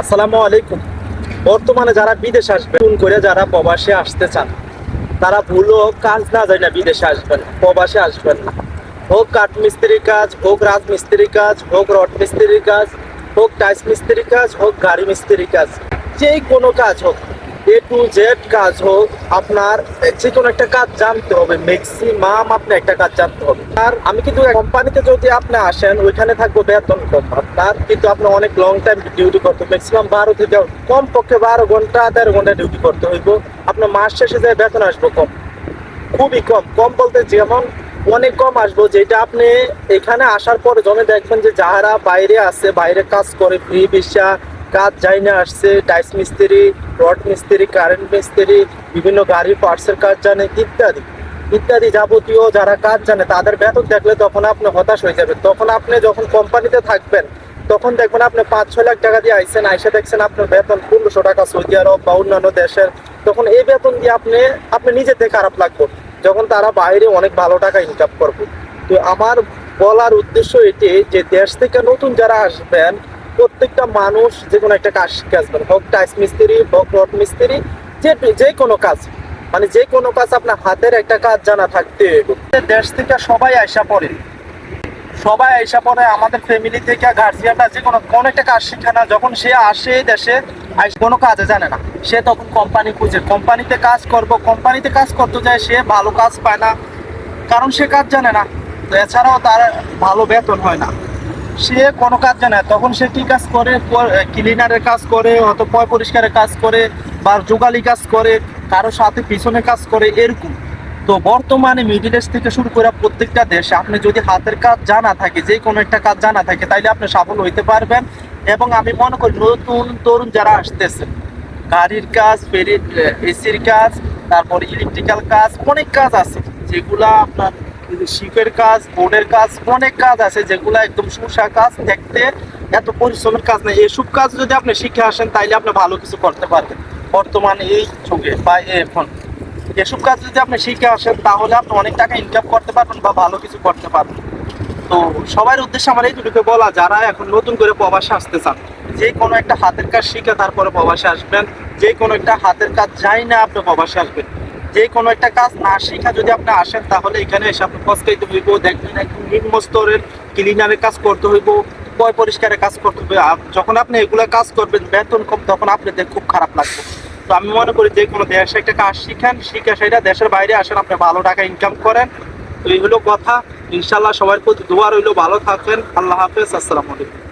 আসসালামু আলাইকুম। বর্তমানে যারা বিদেশে আসবে ফোন করে যারা প্রবাসে আসতে চান, তারা ভুলো কাজ না যায় না বিদেশে আসবেন, প্রবাসে আসবেন না। হোক কাঠ মিস্ত্রির কাজ, হোক রাজমিস্ত্রির কাজ, হোক রড মিস্ত্রির কাজ, হোক টাইস মিস্ত্রির কাজ, হোক গাড়ি মিস্ত্রির কাজ, যেই কোনো কাজ হোক এ টু জেড কাজ হোক আপনার যে কোনো একটা কাজ জানতে হবে। ম্যাক্সিমাম আপনি একটা কাজ জানতে হবে। আর আমি কিন্তু কোম্পানিতে যদি আপনি আসেন, ওইখানে থাকব বেতন কম। আপনার কিন্তু আপনি অনেক লং টাইম ডিউটি করতে ম্যাক্সিমাম বারো থেকে কম পক্ষে বারো ঘণ্টা, তেরো ঘণ্টা ডিউটি করতে হইব। আপনার মাস শেষে যায় বেতন আসব কম। খুবই কম। কম বলতে যেমন অনেক কম আসব, যেটা আপনি এখানে আসার পরে জমে দেখবেন যে যারা বাইরে আছে, বাইরে কাজ করে, ফ্রি ভিসা কাজ যাই না আসছে টাইস মিস্ত্রি রড মিস্ত্রি কারেন্ট মিস্ত্রি, বিভিন্ন গাড়ির পার্টসের কাজ জানে ইত্যাদি। ইত্যাদি যাবতীয় যারা কাজ জানে, তাদের বেতন দেখলে তখন আপনি হতাশ হয়ে যাবেন। তখন আপনি যখন কোম্পানিতে থাকবেন, তখন দেখবেন আপনি পাঁচ ছয় লাখ টাকা দিয়ে আইসেন আইসে দেখছেন আপনার বেতন পনেরোশো টাকা সৌদি আরব বা অন্যান্য দেশের। তখন এই বেতন দিয়ে আপনি আপনি নিজেতে খারাপ লাগবে। যখন তারা বাইরে অনেক ভালো টাকা ইনকাম করবে। তো আমার বলার উদ্দেশ্য এটি যে, দেশ থেকে নতুন যারা আসবেন প্রত্যেকটা মানুষ যে কোনো একটা কাজ শিখে আসবেন হোক টাইস মিস্ত্রি, হোক রড মিস্ত্রি, যে যে কোনো কাজ। মানে যে কোনো কাজ আপনার হাতের একটা কাজ জানা থাকতে দেশ থেকে সবাই আইসা পড়ে। সবাই আইসা পড়ে, আমাদের ফ্যামিলি থেকে গার্জিয়ানরা যে কোনো কোনো একটা কাজ শিখে না, যখন সে আসে দেশে কোনো কাজে জানে না। সে তখন কোম্পানি খুঁজে। কোম্পানিতে কাজ করব কোম্পানিতে কাজ করতে যায়, সে ভালো কাজ পায় না। কারণ সে কাজ জানে না। এছাড়াও তার ভালো বেতন হয় না। সে কোনো কাজ জানে তখন সে কি কাজ করে? ক্লিনারের কাজ করে হয়তো পয় পরিষ্কারের কাজ করে, বা যোগালি কাজ করে, কারও সাথে পিছনে কাজ করে, এরকম। তো বর্তমানে মিডিল ইস্ট থেকে শুরু করে প্রত্যেকটা দেশে আপনি যদি হাতের কাজ জানা থাকে, যে কোনো একটা কাজ জানা থাকে, তাইলে আপনি সফল হইতে পারবেন। এবং আমি মনে করি নতুন তরুণ যারা আসতেছে, গাড়ির কাজ, ফেরির এসির কাজ, তারপর ইলেকট্রিক্যাল কাজ, অনেক কাজ আছে, যেগুলা আপনার শিপের কাজ বোর্ডের কাজ, অনেক কাজ আছে যেগুলা একদম সুসা কাজ দেখতে এত পরিশ্রমের কাজ নেই। এসব কাজ যদি আপনি শিখে আসেন, তাইলে আপনি ভালো কিছু করতে পারবেন। বর্তমানে এই যুগে বা এখন। এসব কাজ যদি আপনি শিখে আসেন, তাহলে আপনি অনেক টাকা ইনকাম করতে পারবেন বা ভালো কিছু করতে পারবেন। তো সবার উদ্দেশ্যে আমার এইটুকু বলা, যারা এখন নতুন করে প্রবাসে আসতে চান, যে কোনো একটা হাতের কাজ শিখে তারপরে প্রবাসে আসবেন। যে কোনো একটা হাতের কাজ যাই না আপনি প্রবাসে আসবেন। যে কোনো একটা কাজ না শিখা যদি আপনি আসেন, তাহলে এখানে এসে আপনি কষ্টাইতে হইব। দেখবেন একদম নিম্ন স্তরের ক্লিনারের কাজ করতে হইব, পয় পরিষ্কারের কাজ করতে হবে যখন আপনি এগুলো কাজ করবেন, বেতন কম, তখন আপনাদের খুব খারাপ লাগবে। তো আমি মনে করি যে কোনো দেশে একটা কাজ শিখেন, শিখে সেটা দেশের বাইরে আসেন, আপনি ভালো টাকা ইনকাম করেন। তো এই হলো কথা। ইনশাল্লাহ সবার প্রতি দোয়া রইল। ভালো থাকবেন। আল্লাহ হাফেজ। আসসালামু আলাইকুম।